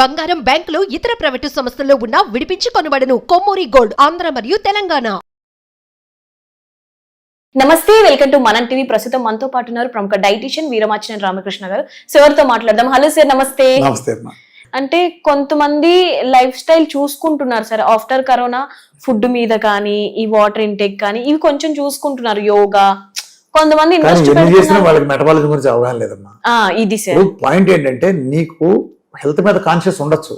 బంగారం బ్యాంకులు ఇతర ప్రైవేటు సంస్థల్లో ఉన్న విడిపించి కొనబడను కొమ్మూరి గోల్డ్ ఆంధ్ర మరియు తెలంగాణ. నమస్తే వెల్కమ్ టు మనం టీవీ. ప్రస్తుతం మనతో పాటు ఉన్నారు ప్రముఖ డైటీషియన్ వీరమాచిన రామకృష్ణ గారు. సార్తో మాట్లాడదాం? హలో సార్ నమస్తే. అంటే కొంతమంది లైఫ్ స్టైల్ చూసుకుంటున్నారు సార్ ఆఫ్టర్ కరోనా ఫుడ్ మీద కానీ ఈ వాటర్ ఇంటేక్ కానీ ఇవి కొంచెం చూసుకుంటున్నారు యోగా. కొంతమంది ఇన్వెస్ట్ చేసినా వాళ్ళకి మెటబాలిజం గురించి అవగాహన లేదమ్మా. ఇది సార్ పాయింట్ ఏంటంటే నీకు హెల్త్ మీద కాన్షియస్ ఉండొచ్చు.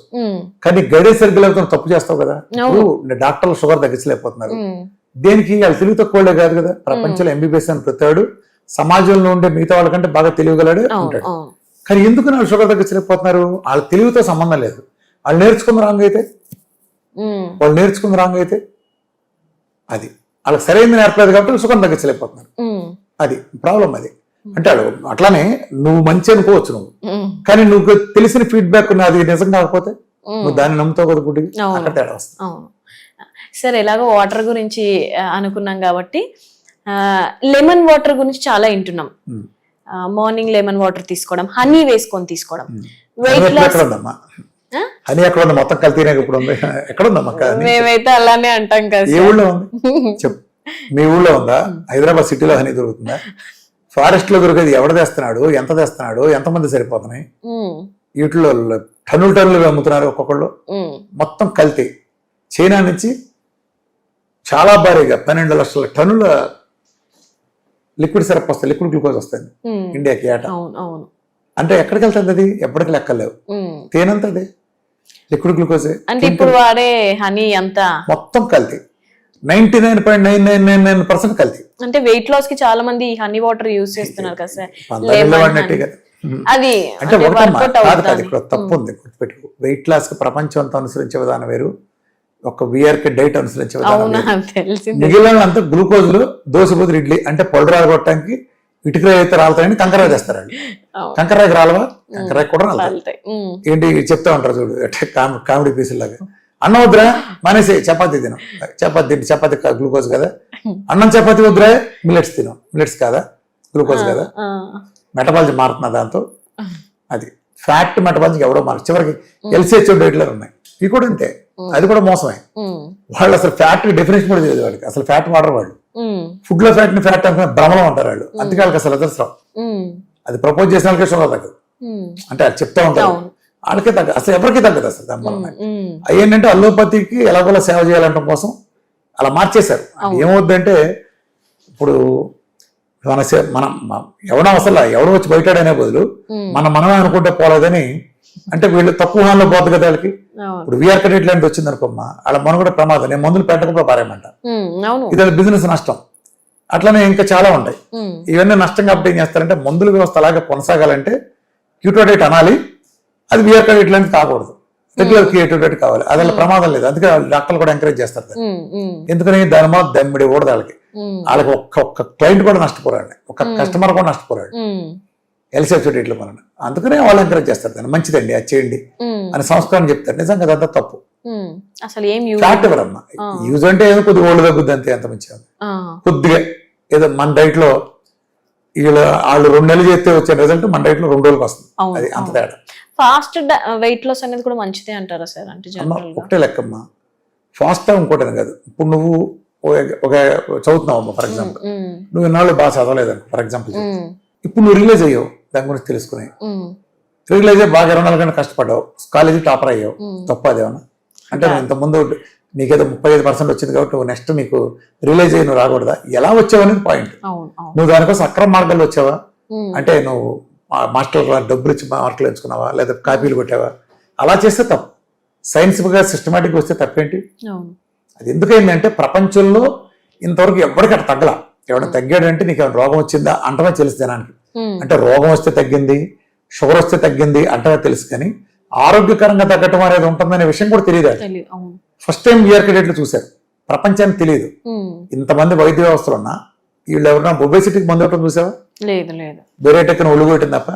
కానీ గైడెన్స్ సర్కిల్ వెళ్తున్న తప్పు చేస్తావు కదా? డాక్టర్లు షుగర్ తగ్గించలేకపోతున్నారు. దేనికి? వాళ్ళు తెలివి తక్కువలే కాదు కదా? ప్రపంచంలో ఎంబీబీఎస్ అని ప్రతివాడు సమాజంలో ఉండే మిగతా వాళ్ళకంటే బాగా తెలియగలడే ఉంటాడు. కానీ ఎందుకు వాళ్ళు షుగర్ తగ్గించలేకపోతున్నారు? వాళ్ళ తెలివితో సంబంధం లేదు. వాళ్ళు నేర్చుకున్న రాంగ్ అయితే? వాళ్ళు నేర్చుకున్న రాంగ్ అయితే? అది. వాళ్ళకి సరైనది నేర్పలేదు కాబట్టి వాళ్ళు షుగర్ తగ్గించలేకపోతున్నారు. అది. ప్రాబ్లం అది. అంటే వాడు అట్లానే నువ్వు మంచి అనుకోవచ్చు నువ్వు. కానీ నువ్వు తెలిసిన ఫీడ్బ్యాక్ అది నిజం కాకపోతే నువ్వు దాన్ని నమ్ముతావు కదా గుడ్డి. అక్కడ తేడా వస్తుంది. సార్ ఎలాగో వాటర్ గురించి అనుకున్నాం కాబట్టి లెమన్ వాటర్ గురించి చాలా వింటున్నాం. మార్నింగ్ లెమన్ వాటర్ తీసుకోవడం హనీ వేసుకొని తీసుకోవడం. వెయిట్ లాస్ ఎక్కడ ఉందమ్మా హనీ ఎక్కడ ఉంది మొత్తం ఇప్పుడు ఉంది. ఎక్కడ ఉందమ్మా? మేమైతే అలానే అంటాం కదా ఏ. ఊళ్ళో ఉంది? చెప్పు మీ ఊళ్ళో ఉందా? హైదరాబాద్ సిటీలో హనీ దొరుకుతుందా? ఫారెస్ట్లో దొరికేది ఎవడ తెస్తున్నాడు? ఎంత తెస్తున్నాడు? ఎంతమంది సరిపోతున్నాయి? వీటిలో టన్నులు టన్నులు అమ్ముతున్నారు ఒక్కొక్కళ్ళు. మొత్తం కల్తీ. చైనా నుంచి చాలా భారీగా పన్నెండు లక్షల టన్నుల లిక్విడ్ సిరప్ వస్తాయి లిక్విడ్ గ్లూకోజ్ వస్తుంది. ఇండియాకి ఏట. అంటే ఎక్కడికి వెళ్తుంది అది? ఎప్పటికి లెక్కలేవు ఉమ్. తేనంత అది లిక్విడ్ గ్లూకోజే. అంటే ఇప్పుడు వాడే హనీ అంతా మొత్తం కల్తీ. Ninety nine point nine nine nine nine percent కల్తీ. అంటే వెయిట్ లాస్కి చాలా మంది హనీ వాటర్ యూజ్ చేస్తున్నారు కదా సార్. అది అంటే తప్పు ఉంది గుర్తుపెట్టుకో. వెయిట్ లాస్కి ప్రపంచం అంతా అనుసరించే విధానం వేరు. ఒక విఆర్కి డైట్ అనుసరించే విధానం మిగిలిన అంతా గ్లూకోజ్లు దోశ బదులు ఇడ్లీ అంటే పొడి రాలగొట్టడానికి ఇటుక అయితే రాలుతాయని కంకర అవును. కంకరాకి రాలవా? కంకరాకి కూడా రాలుతాయి. ఏంటి చెప్తా ఉంటారు చూడు అంటే కామె- కామెడీ పీసులు లాగా అన్నం వద్దురా మానేసి చపాతీ తిను. చపాతీ తిండి చపాతీ గ్లూకోజ్ కదా? అన్నం చపాతీ వద్దురా మిల్లెట్స్ తిను. మిల్లెట్స్ కాదా? గ్లూకోజ్ కదా? మెటబాలజీ మారుతున్నా దాంతో అది. ఫ్యాక్ట్ మెటబాలజీ ఎవడో మారు చివరికి ఎల్సిహెచ్ఓ డేట్లో ఉన్నాయి. ఇవి కూడా అంతే అది కూడా మోసమే. వాళ్ళు అసలు ఫ్యాట్ డెఫినేషన్ కూడా తెలియదు వాళ్ళకి. అసలు ఫ్యాట్ వాడరు వాళ్ళు. ఫుడ్లో ఫ్యాట్ని ఫ్యాట్ అనుకున్న భ్రమలం అంటారు వాళ్ళు. అందుకే వాళ్ళకి అసలు ఉమ్, అది ప్రపోజ్ చేసిన వాళ్ళకే షుగర్ తగ్గదు. అంటే అది చెప్తా ఉంటారు. వాళ్ళకే తగ్గదు అసలు ఎవరికి తగ్గదు అసలు దాని వలన ఉమ్, అవి ఏంటంటే అల్లోపతికి ఎలాగోలా సేవ చేయాలంటే కోసం అలా మార్చేశారు. ఏమవుద్దంటే ఇప్పుడు మన సే- మనం ఎవడో అసలు ఎవడో వచ్చి బయటాడనే బదులు మనం మనమే అనుకుంటే పోలేదని అంటే వీళ్ళు తక్కువ హాల్లో పోతుంది కదా వాళ్ళకి. ఇప్పుడు విఆర్ కరెక్ట్ లాంటి వచ్చింది అనుకోమ్మా వాళ్ళ మన కూడా ప్రమాదం నేను మందులు పెట్టకుండా పారేయమంట. ఇది బిజినెస్ నష్టం. అట్లనే ఇంకా చాలా ఉంటాయి. ఇవన్నీ నష్టం కాబట్టి ఏం చేస్తారంటే మందుల వ్యవస్థ అలాగే కొనసాగాలంటే క్యూటోడేట్ అనాలి. అది విఆర్ కరెక్ట్ లాంటిది కాకూడదు. రెగ్యులర్ క్యూటోడేట్ కావాలి. అది అలా ప్రమాదం లేదు. అందుకే డాక్టర్లు కూడా ఎంకరేజ్ చేస్తారు ఉమ్, ఎందుకని? దాని మీద దమ్మిడి కూడా వాళ్ళకి వాళ్ళకి ఒక్క ఒక్క క్లయింట్ కూడా నష్టపోరాడు. ఒక్క కస్టమర్ కూడా నష్టపోరాడు. ఉమ్, ఎల్సెఫ్ డేట్లు మనం. అందుకనే వాళ్ళు ఎంకరేజ్ చేస్తారు దాన్ని. మంచిదండి అది చేయండి అని సంస్కారం చెప్తారు. నిజంగా అదంతా తప్పు. అసలు ఏం ఎవరమ్మా? యూజ్ అంటే ఏదో కొద్దిగా ఓల్డ్ తగ్గుద్ది అంతే ఎంత మంచిగా కొద్దిగా ఏదో మన డైట్లో వీళ్ళ వాళ్ళు రెండు నెలలు చేస్తే వచ్చే రిజల్ట్ మన డైట్లో రెండు రోజులకు వస్తుంది. అది అంత తేడా. ఫాస్ట్ వెయిట్ లాస్ అనేది కూడా మంచిదే అంటారా సార్? అంటే ఒకటే లెక్కమ్మా. ఫాస్ట్ ఇంకోటి కాదు. ఇప్పుడు నువ్వు ఒక- చదువుతున్నావు అమ్మ ఫర్ ఎగ్జాంపుల్ నువ్వు ఇన్నాళ్ళు బాగా చదవలేదు ఫర్ ఎగ్జాంపుల్ ఇప్పుడు నువ్వు రిలీజ్ అయ్యావు దాని గురించి తెలుసుకుని. రిలీజ్ అయ్యి బాగా ఇరవై నాలుగు గంటలు కష్టపడ్డావు. కాలేజీ టాపర్ అయ్యావు. తప్ప అదేమన్నా? అంటే ఇంతకుముందు నీకేదో ముప్పై ఐదు పర్సెంట్ వచ్చింది కాబట్టి నువ్వు నెక్స్ట్ నీకు రిలీజ్ అయ్యి నువ్వు రాకూడదా? ఎలా వచ్చావు అనేది పాయింట్ నువ్వు దానికోసం అక్రమ మార్గాల్లో వచ్చావా? అంటే నువ్వు మాస్టర్ డబ్బులు ఇచ్చి మార్కులు ఎంచుకున్నావా? లేదా కాపీలు కొట్టావా? అలా చేస్తే తప్పు. సైన్స్గా సిస్టమేటిక్ వస్తే తప్పేంటి? అది ఎందుకైందంటే ప్రపంచంలో ఇంతవరకు ఎవరికి అట్లా తగ్గల. ఎవరైనా తగ్గాడంటే నీకు ఏమైనా రోగం వచ్చిందా? అంటమే తెలుసు జనానికి. అంటే రోగం వస్తే తగ్గింది షుగర్ వస్తే తగ్గింది అంటమే తెలుసు కానీ ఆరోగ్యకరంగా తగ్గటం అనేది ఉంటుందనే విషయం కూడా తెలియదు ఫస్ట్ టైం ఇయర్ క్రెడిట్లు చూశారు. ప్రపంచానికి తెలియదు ఇంతమంది వైద్య వ్యవస్థలు ఉన్నా వీళ్ళు ఎవరైనా ఒబేసిటీకి మందు ఇవ్వటం చూసావా? లేదు లేదు. వేరే టెక్కన ఒళ్ళు కొట్టింది తప్ప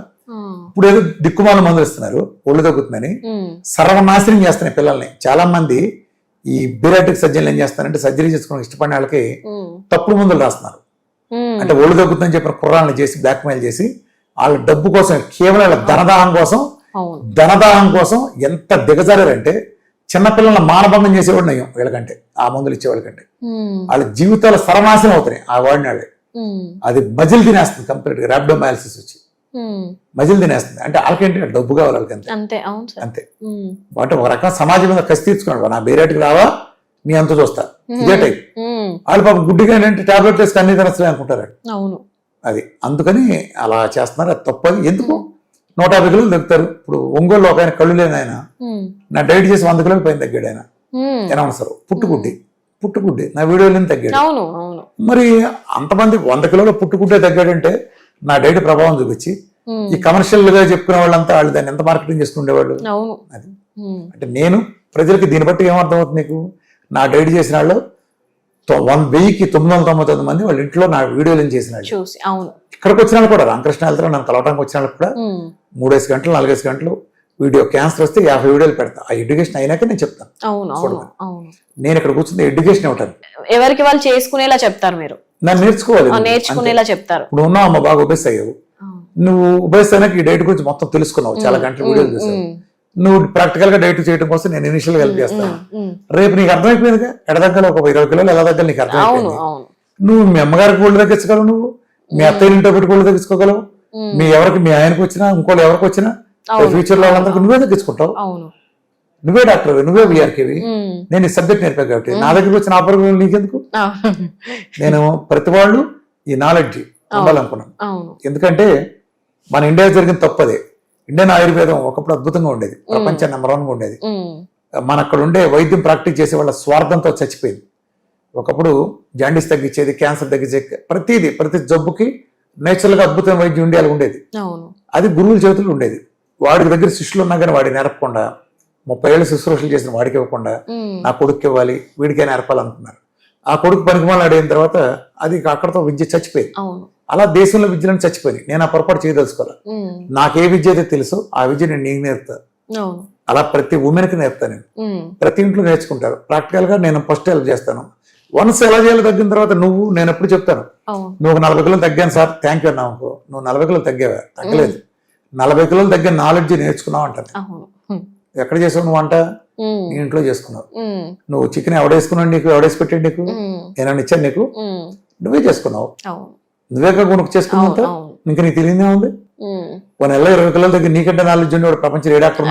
ఇప్పుడు ఏదో దిక్కుమాల మందులు ఇస్తున్నారు ఒళ్ళు తగ్గుతుందని. సర్వనాశనం చేస్తున్నాయి పిల్లల్ని. చాలా మంది ఈ బిరాటిక్ సర్జన్లు ఏం చేస్తారంటే సర్జరీ చేసుకోవడానికి ఇష్టపడిన వాళ్ళకి తప్పుడు మందులు రాస్తున్నారు. అంటే ఒళ్ళు తగ్గుతుందని చెప్పిన కుర్రాలను చేసి బ్లాక్మెయిల్ చేసి వాళ్ళ డబ్బు కోసం కేవలం వాళ్ళ ధనదాహం కోసం ధనదాహం కోసం ఎంత దిగజారంటే చిన్నపిల్లల మానభంగం చేసేవాడు నయం వీళ్ళకంటే ఆ మందులు ఇచ్చేవాళ్ళకంటే. వాళ్ళ జీవితాలు సర్వనాశనం అవుతున్నాయి ఆ వాడిన వాళ్ళే అది మజిల్ తినేస్తుంది కంప్లీట్గా ర్యాబ్డోమాలసిస్ వచ్చి. మజిల్ తినేస్తుంది. అంటే వాళ్ళకేంటి డబ్బు కావాలి వాళ్ళకి అంతే. అంతే అంటే ఒక రకం సమాజం మీద కసి తీర్చుకున్నాడు. నా బేరేటికి రావా నీ అంత చూస్తా. ఇదే టైప్ వాళ్ళు పాపం గుడ్డిగా ఏంటంటే టాబ్లెట్ వేసుకు అన్ని తినచ్చు అనుకుంటారు అవును. అది. అందుకని అలా చేస్తున్నారు అది తప్పది ఎందుకు? నూట యాభై కిలోలు తగ్గుతారు ఇప్పుడు ఒంగోలు ఒక ఆయన కళ్ళు లేని ఆయన. నా డైట్ చేసి వంద కిలోలు పైన తగ్గాడు ఆయన. ఉమ్. ఏమన్నారు పుట్టుగుడ్డి పుట్టుగుడ్డి నా వీడియోలో తగ్గాడు. మరి అంతమంది వంద కిలోల పుట్టుకుంటే తగ్గాడంటే నా డైట్ ప్రభావం చూపించి ఈ కమర్షియల్గా చెప్పుకునే వాళ్ళంతా వాళ్ళు దాన్ని ఎంత మార్కెటింగ్ చేసుకునేవాళ్ళు అది. అంటే నేను ప్రజలకి దీన్ని బట్టి ఏమర్థం అవుతుంది నీకు? నా డైట్ చేసిన వాళ్ళు వన్ వెయ్యికి తొమ్మిది వందల తొంభై తొమ్మిది మంది వాళ్ళ ఇంట్లో నా వీడియోలు చేసిన చూసి అవును. ఇక్కడికి వచ్చిన వాళ్ళు కూడా రామకృష్ణ వెళ్తారు నన్ను కలవడానికి వచ్చిన వాళ్ళు కూడా మూడేసి గంటలు నాలుగేసి గంటలు వీడియో క్యాన్సర్ వస్తే యాభై వీడియోలు పెడతా. ఆ ఎడ్యుకేషన్ అయినాక నేను చెప్తాను. నేను ఇక్కడ కూర్చుంది ఎడ్యుకేషన్ ఇవ్వటాను ఎవరికి వాళ్ళు చేసుకునేలా చెప్తారు మీరు? నన్ను నేర్చుకోవాలి. నేర్చుకునేలా చెప్తారు. ఇప్పుడు ఉన్నావు అమ్మ బాగా ఉబేస్ అయ్యావు. నువ్వు ఉబేస్ అయినాక ఈ డైట్ గురించి మొత్తం తెలుసుకున్నావు. చాలా గంటల వీడియోలు చూసావు. నువ్వు ప్రాక్టికల్గా డైట్ చేయడం కోసం నేను ఇనిషియల్ హెల్ప్ చేస్తాను. రేపు నీకు అర్థమైపోయిందిగా? ఎడదగ్గల ఒక ఇరవై కిలోలు ఎలా దగ్గర నీకు అర్థమైపోయింది. నువ్వు మీ అమ్మగారికి గోల్డ్ తగ్గించగలవు నువ్వు? మీ అత్తయ్య ఇంట్లో పెట్టి గోల్డ్ తగ్గించుకోగలవు. మీ ఎవరికి మీ ఆయనకు వచ్చినా ఇంకోళ్ళు ఎవరికి వచ్చినా. ఫ్యూచర్లో వాళ్ళందరికీ నువ్వే తగ్గించుకుంటావు. నువ్వే డాక్టర్ నువ్వే విఆర్కేవి నేను ఈ సబ్జెక్ట్ నేర్పాను కాబట్టి. నా దగ్గరికి వచ్చిన ఆపరేషన్ నీకెందుకు? నేను ప్రతి వాళ్ళు ఈ నాలెడ్జ్ ఉండాలనుకున్నాను ఎందుకంటే మన ఇండియా జరిగిన తప్పదే ఇండియన్ ఆయుర్వేదం ఒకప్పుడు అద్భుతంగా ఉండేది. ప్రపంచం నెంబర్ వన్గా ఉండేది. మన అక్కడ ఉండే వైద్యం ప్రాక్టీస్ చేసే వాళ్ళ స్వార్థంతో చచ్చిపోయింది. ఒకప్పుడు జాండీస్ తగ్గించేది క్యాన్సర్ తగ్గించే ప్రతిదీ ప్రతి జబ్బుకి నేచురల్గా అద్భుతమైన వైద్యం ఇండియాలో ఉండేది. అది గురువుల చేతుల్లో ఉండేది. వాడి దగ్గర శిష్యులు ఉన్నా కానీ వాడి నేర్పకుండా ముప్పై ఏళ్ళు శుశ్రూషలు చేసిన వాడికి ఇవ్వకుండా నా కొడుకు ఇవ్వాలి వీడికే నేర్పాలనుకున్నారు ఆ కొడుకు పనికిమాలు అడిగిన తర్వాత అది అక్కడతో విద్య చచ్చిపోయింది. అలా దేశంలో విద్యలను చచ్చిపోయింది. నేను ఆ పొరపాటు చేయదలుచుకోవాలి నాకు ఏ విద్య అయితే తెలుసో ఆ విద్య నేను నీకు నేర్పుతా. అలా ప్రతి ఉమెన్కి నేర్పుతాను నేను. ప్రతి ఇంట్లో నేర్చుకుంటారు. ప్రాక్టికల్గా నేను ఫస్ట్ హెల్ప్ చేస్తాను. వన్స్ ఎలా చేయాలో తగ్గిన తర్వాత నువ్వు నేను ఎప్పుడు చెప్తాను. నువ్వు నలభై కిలోలు తగ్గాను సార్ థ్యాంక్ యూ అన్నావు నువ్వు నలభై కిలోలు తగ్గావా? తగ్గలేదు. నలభై కిలోలు తగ్గిన నాలెడ్జ్ నేర్చుకున్నావు అంటాను ఉమ్, ఎక్కడ చేసావు నువ్వు వంట ఉమ్, నీ ఇంట్లో చేసుకున్నావు. నువ్వు చికెన్ ఎవడేసుకున్నావు నీకు? ఎవడేసి పెట్టాడు నీకు? నేను ఇచ్చాను నీకు? నువ్వే చేసుకున్నావు. నువ్వే కొనుక్కు అవును అవును. ఇంకా నీకు తెలియదే ఉంది? ఒక నెల ఇరవై కిలోల దగ్గర నీకంటే నాలెడ్జ్ ఉండేవాడు ప్రపంచం ఏ డాక్టర్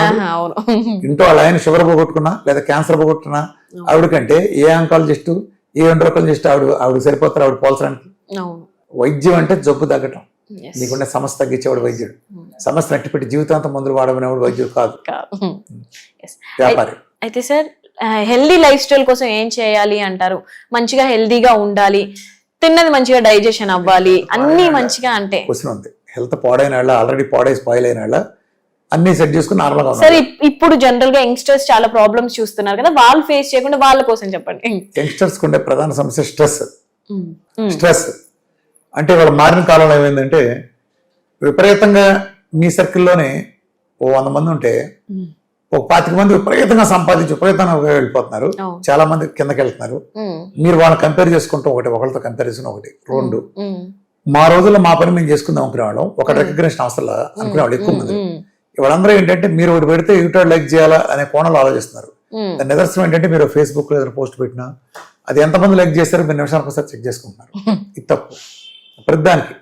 ఇంట్లో వాళ్ళ ఆయన షుగర్ పోగొట్టుకున్నా లేదా క్యాన్సర్ పోగొట్టుకున్నా ఆవిడకంటే ఏ ఆంకాలజిస్ట్ ఏ ఎండ్రోకాలజిస్ట్ ఆవిడ ఆవిడ సరిపోతారు ఆవిడ పోల్చడానికి? వైద్యం అంటే జబ్బు తగ్గటం. నీకుండే సమస్య తగ్గించేవాడు వైద్యుడు. సమస్య నట్టిపెట్టి జీవితాంతం మందులు వాడమనేవాడు వైద్యుడు కాదు. వ్యాపారి. అయితే సార్ హెల్దీ లైఫ్ స్టైల్ కోసం ఏం చేయాలి అంటారు? మంచిగా హెల్దీగా ఉండాలి. తిన్నది మంచిగా డైజెషన్ అవ్వాలి అన్ని మంచిగా అంటే. క్వశ్చన్ ఉంది హెల్త్ పాడైన వాళ్ళ ఆల్రెడీ పాడై స్పాయిల్ అయిన వాళ్ళ అన్ని సెట్ చేసుకుని నార్మల్గా సార్ ఇప్పుడు జనరల్గా యంగ్స్టర్స్ చాలా ప్రాబ్లమ్స్ చూస్తున్నారు కదా వాళ్ళు ఫేస్ చేయకుండా వాళ్ళ కోసం చెప్పండి. యంగ్స్టర్స్ ఉండే ప్రధాన సమస్య స్ట్రెస్ ఉమ్, ఉమ్, స్ట్రెస్ అంటే వాళ్ళు మారిన కాలంలో ఏమైందంటే విపరీతంగా మీ సర్కిల్లోనే ఓ వంద మంది ఉంటే ఉమ్, ఒక పాతిక మంది విపరీతంగా సంపాదించి విపరీతంగా వెళ్ళిపోతున్నారు. చాలా మంది కిందకి వెళ్తున్నారు. మీరు వాళ్ళని కంపేర్ చేసుకుంటూ ఒకటి ఒకరితో కంపారిజన్ ఒకటి రెండు. మా రోజుల్లో మా పని మేము చేసుకుందాం అనుకునేవాళ్ళం. ఒక రికగ్నేషన్ అవసరం అనుకునేవాళ్ళు ఎక్కువ మంది. వాళ్ళందరూ ఏంటంటే మీరు ఒకటి పెడితే యూట్యూబ్ లైక్ చేయాలా అనే కోణంలో ఆలోచిస్తున్నారు. దాని నిదర్శనం ఏంటంటే మీరు ఫేస్బుక్లో ఏదైనా పోస్ట్ పెట్టినా అది ఎంతమంది లైక్ చేస్తారో మీరు నిమిషానికి ఒకసారి చెక్ చేసుకుంటున్నారు. ఇది తప్పు. ప్రతిదానికి.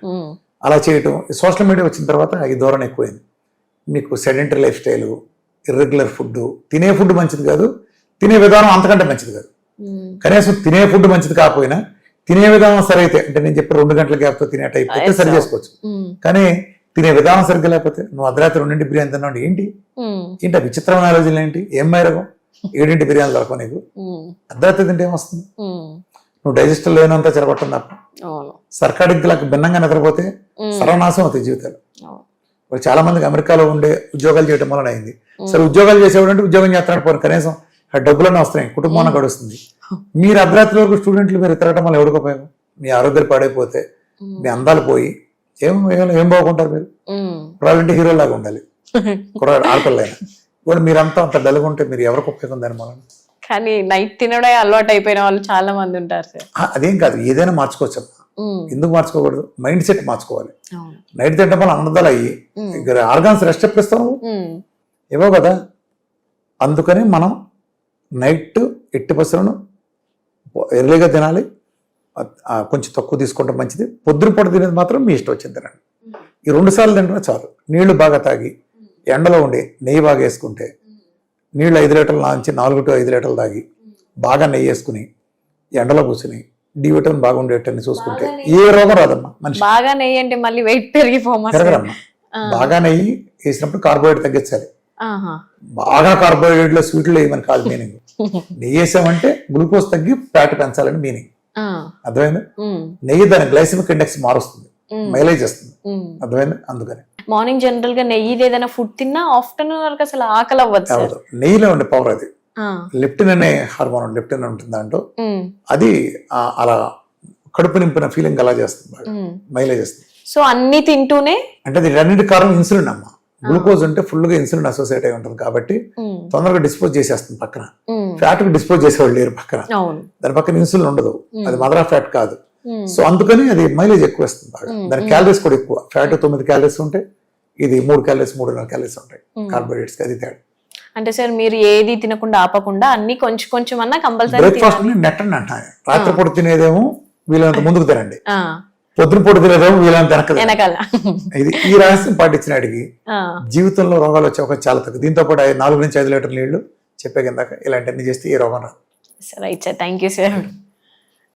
అలా చేయటం సోషల్ మీడియా వచ్చిన తర్వాత ఈ ధోరణి ఎక్కువైంది. మీకు sedentary lifestyle irregular food తినే ఫుడ్ మంచిది కాదు. తినే విధానం అంతకంటే మంచిది కాదు. కనీసం తినే ఫుడ్ మంచిది కాకపోయినా తినే విధానం సరి అయితే అంటే నేను చెప్పి రెండు గంటల గ్యాప్తో తినే టైప్ అయితే సరి. చేసుకోవచ్చు. కానీ తినే విధానం సరిగ్గా లేకపోతే నువ్వు అర్ధరాత్రి రెండింటి బిర్యానీ తిన్నావు ఏంటి? ఏంటి ఆ విచిత్రమైన ఆలోచనలు ఏంటి? ఏం మేరగం ఏడింటి బిర్యానీ దొరకవు నీకు. అర్ధరాత్రి తింటే ఏమొస్తుంది? నువ్వు డైజెస్టర్ లేనంత చెరపట్టం తప్ప. సర్కాడికి భిన్నంగా నిద్రపోతే సర్వనాశం అవుతాయి జీవితాలు. ఇప్పుడు చాలా మందికి అమెరికాలో ఉండే ఉద్యోగాలు చేయడం వలన అయింది. సరే ఉద్యోగాలు చేసేవాడు అంటే ఉద్యోగం చేస్తున్నాడు పోనీ కనీసం ఆ డబ్బులన్నీ వస్తున్నాయి కుటుంబాన్ని గడుస్తుంది. మీరు అర్ధరాత్రి వరకు స్టూడెంట్లు మీరు తిరగటం వల్ల ఎవరికి ఉపయోగం? మీ ఆరోగ్యాలు పాడైపోతే మీ అందాలు పోయి ఏం ఏం- ఏం బాగుంటారు మీరు? ఉమ్, కుర్రాళ్ళంటే హీరో లాగా ఉండాలి. కుర్రాడు ఆడపిల్లైనా. ఇప్పుడు మీరంతా అంత డల్గా ఉంటే మీరు ఎవరికి ఉపయోగం దాని వలన? కానీ నైట్ తినడం అలవాటు అయిపోయిన వాళ్ళు చాలా మంది ఉంటారు సార్. అదేం కాదు ఏదైనా మార్చుకోవచ్చు. ఎందుకు మార్చుకోకూడదు? మైండ్ సెట్ మార్చుకోవాలి. నైట్ తింటే వల్ల అన్నదాలు అయ్యి ఆర్గాన్స్ రెస్ట్? ఉమ్, ఏవో కదా. అందుకని మనం నైట్ ఎట్టి పసలను ఎర్లీగా తినాలి. కొంచెం తక్కువ తీసుకుంటే మంచిది. పొద్దున తినేది మాత్రం మీ ఇష్టం వచ్చింది తినండి. ఈ రెండు సార్లు తింటే చాలు. నీళ్ళు బాగా తాగి ఎండలో ఉండి నెయ్యి బాగా వేసుకుంటే నీళ్ళు ఐదు లీటర్ల నుంచి నాలుగు టు ఐదు లీటర్లు తాగి బాగా నెయ్యి వేసుకుని ఎండలో కూర్చుని డి విటమిన్ బాగా ఉండేటన్ని చూసుకుంటే ఏ రోగం రాదమ్మా మనిషి. బాగా నెయ్యి అంటే మళ్ళీ వెయిట్ పెరిగిపోమా పెరగరమ్మా. బాగా నెయ్యి వేసినప్పుడు కార్బోహైడ్రేట్ తగ్గించాలి. బాగా కార్బోహైడ్రేట్లు స్వీట్లు వేయమని కాదు మీనింగ్ నెయ్యి వేసామంటే గ్లూకోజ్ తగ్గి ఫ్యాట్ పెంచాలని మీనింగ్. అర్థమైంది. నెయ్యి దాని గ్లైసిమిక్ ఇండెక్స్ మారుస్తుంది. మైలేజ్ ఇస్తుంది ఉమ్. అర్థమైంది? అందుకని. మార్నింగ్ జనరల్గా నెయ్యి ఏదైనా ఫుడ్ తిన్నా ఆఫ్టర్నూన్ వరకు అసలు ఆకలి అవ్వదు. నెయ్యిలో ఉండే పవర్ అది. లిప్టిన్ అనే హార్మోన్ లిప్టిన్ ఉంటుంది దాంట్లో. అది అలా కడుపు నింపిన ఫీలింగ్ అలా చేస్తుంది. మైలేజ్ ఇస్తుంది. సో అన్ని తింటూనే అంటే దీనికి కారణం ఇన్సులిన్ అమ్మ. గ్లూకోజ్ ఉంటే full గా ఇన్సులిన్ అసోసియేట్ అయి ఉంటుంది కాబట్టి. తొందరగా డిస్పోజ్ చేసేస్తుంది పక్కన. ఫ్యాట్కి డిస్పోజ్ చేసేవాళ్ళు లేరు పక్కన. దాని పక్కన ఇన్సులిన్ ఉండదు. అది మదర్ ఆఫ్ ఫ్యాట్ కాదు. సో అందుకని అది మైలేజ్ ఎక్కువ ఇస్తుంది బాగా. దాని క్యాలరీస్ కూడా ఎక్కువ. ఫ్యాట్ తొమ్మిది క్యాలరీస్ ఉంటాయి. ఇది మూడు క్యాలరీస్ మూడున్నర క్యాలరీస్ ఉంటాయి. కార్బోహైడ్రేట్స్ అది తేడా. అంటే సార్ మీరు ఏది తినకుండా ఆపకుండా అన్ని కొంచెం కొంచెం అన్నా కంపల్సరీ బ్రేక్ఫాస్ట్ నెట్ అని అంటాను రాత్రిపూట తినేదేమో వీళ్ళంత ముందుకు తినండి. పొద్దున పూట తినేదేమో వీళ్ళంత. వెనకాల. ఇది ఈ రహస్యం పాటించినాడికి. జీవితంలో రోగాలు వచ్చే ఒక చాలా తక్కువ. దీంతో పాటు నాలుగు నుంచి ఐదు లీటర్ల నీళ్ళు చెప్పే కిందాక ఇలాంటివన్నీ చేస్తే ఏ రోగం రాదు. Right sir thank you sir